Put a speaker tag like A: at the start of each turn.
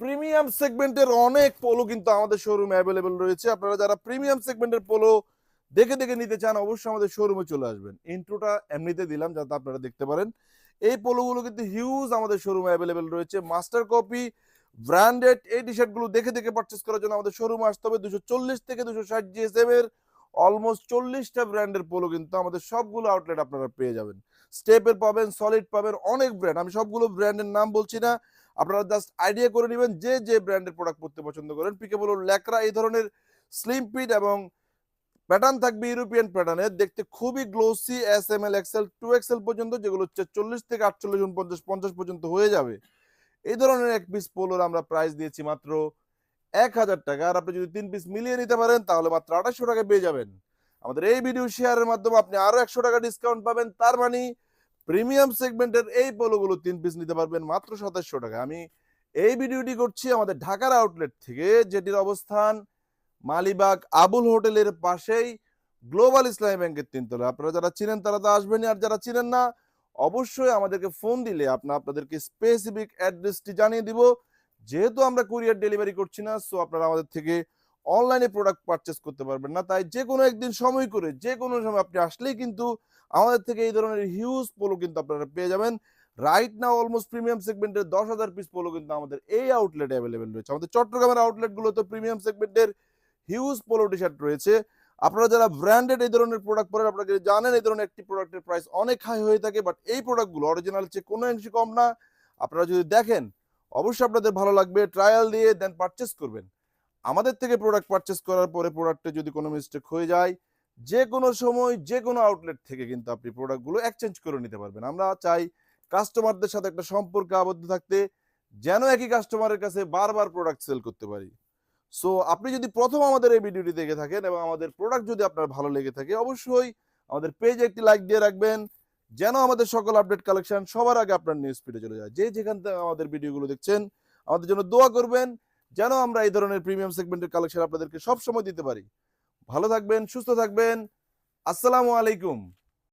A: Premium সেগমেন্টের অনেক polo কিন্তু আমাদের শোরুমে অ্যাভেলেবেল রয়েছে। আপনারা যারা প্রিমিয়াম সেগমেন্টের পোলো দেখে দেখে নিতে চান, অবশ্যই আমাদের শোরুমে চলে আসবেন। ইন্ট্রোটা এমনিতে দিলাম, যাতে আপনারা দেখতে পারেন। এই পোলোগুলো কিন্তু হিউজ আমাদের শোরুমে অ্যাভেলেবেল রয়েছে। মাস্টার কপি ব্র্যান্ডেড এই টি শার্টগুলো দেখে দেখে পারচেস করার জন্য আমাদের শোরুমে আসতে হবে। দুশো চল্লিশ থেকে দুশো ষাট জিএসএম এর অলমোস্ট চল্লিশটা ব্র্যান্ডের পোলো কিন্তু আমাদের সবগুলো আউটলেট আপনারা পেয়ে যাবেন। স্টেপের পাবেন সলিড পাবেন, অনেক ব্র্যান্ড আমি সবগুলো ব্র্যান্ডের নাম বলছি না। আপনারা জাস্ট আইডিয়া করে নেবেন যে যে ব্র্যান্ডের প্রোডাক্ট পড়তে পছন্দ করেন। পিকে বলো ল্যাকরা এই ধরনের স্লিম ফিট এবং প্যাটার্ন থাকবে ইউরোপিয়ান প্যাটার্নের দেখতে খুবই glossy S M L XL two XL পর্যন্ত, যেগুলো হচ্ছে চল্লিশ থেকে আটচল্লিশ, উনপঞ্চাশ, পঞ্চাশ পর্যন্ত হয়ে যাবে। এই ধরনের এক পিস পোলোর আমরা প্রাইস দিয়েছি মাত্র এক হাজার টাকা। আর আপনি যদি তিন পিস মিলিয়ে নিতে পারেন, তাহলে মাত্র আঠাশশো টাকা পেয়ে যাবেন। আমাদের এই ভিডিও শেয়ারের মাধ্যমে আপনি আরও একশো টাকা ডিসকাউন্ট পাবেন। তার মানে প্রিমিয়াম সেগমেন্টের এই পোলোগুলো তিন পিস নিতে পারবেন মাত্র সাতাশশো টাকা। আমি এই ভিডিওটি করছি আমাদের ঢাকার আউটলেট থেকে, যেটির অবস্থান মালিবাগ আবুল হোটেলের পাশেই গ্লোবাল ইসলামী ব্যাংকের তিনতলা। আপনারা যারা চিনেন তারা তো আসবেনই, আর যারা চিনেন না, অবশ্যই আমাদেরকে ফোন দিলে আপনার আপনাদেরকে স্পেসিফিক অ্যাড্রেসটি জানিয়ে দিব। যেহেতু আমরা কুরিয়ার ডেলিভারি করছি না সো আপনারা আমাদের থেকে অনলাইনে প্রোডাক্ট পারচেস করতে পারবেন না। তাই যে কোনো একদিন সময় করে যে কোনো সময় আপনি আসলেই কিন্তু আমাদের থেকে এই ধরনের হিউজ পোলো কিন্তু আপনারা পেয়ে যাবেন। রাইট নাও অলমোস্ট প্রিমিয়াম সেগমেন্টের দশ হাজার পিস পোলো কিন্তু আমাদের এই আউটলেটে অ্যাভেলেবেল রয়েছে। আমাদের চট্টগ্রামের আউটলেটগুলোতে প্রিমিয়াম সেগমেন্টের হিউজ পোলো টি শার্ট রয়েছে। আপনারা যারা ব্র্যান্ডেড এই ধরনের প্রোডাক্ট পরেন, আপনারা জানেন এই ধরনের একটি প্রোডাক্টের প্রাইস অনেক হাই হয়ে থাকে। বাট এই প্রোডাক্টগুলো অরিজিনাল চেয়ে কোনো অংশে কম না। আপনারা যদি দেখেন, অবশ্যই আপনাদের ভালো লাগবে। ট্রায়াল দিয়ে দেন পারচেস করবেন। আমাদের থেকে প্রোডাক্ট পারচেস করার পরে প্রোডাক্টে যদি কোনো মিস্টেক হয়ে যায় যে কোনো সময় যে কোনো আউটলেট থেকে কিন্তু আপনি প্রোডাক্টগুলো এক্সচেঞ্জ করে নিতে পারবেন। আমরা চাই কাস্টমারদের সাথে একটা সম্পর্কে আবদ্ধ থাকতে যেন একই কাস্টমারের কাছে বারবার প্রোডাক্ট সেল করতে পারি। সো আপনি যদি প্রথম আমাদের এই ভিডিওটি দেখে থাকেন এবং আমাদের প্রোডাক্ট যদি আপনার ভালো লেগে থাকে, অবশ্যই আমাদের পেজে একটি লাইক দিয়ে রাখবেন, যেন আমাদের সকল আপডেট কালেকশন সবার আগে আপনার নিউজ ফিডে চলে যায়। যে যেখান থেকে আমাদের ভিডিওগুলো দেখছেন, আমাদের জন্য দোয়া করবেন যেন আমরা এই ধরনের প্রিমিয়াম সেগমেন্টের কালেকশন আপনাদেরকে সবসময় দিতে পারি। ভালো থাকবেন, সুস্থ থাকবেন। আসসালামু আলাইকুম।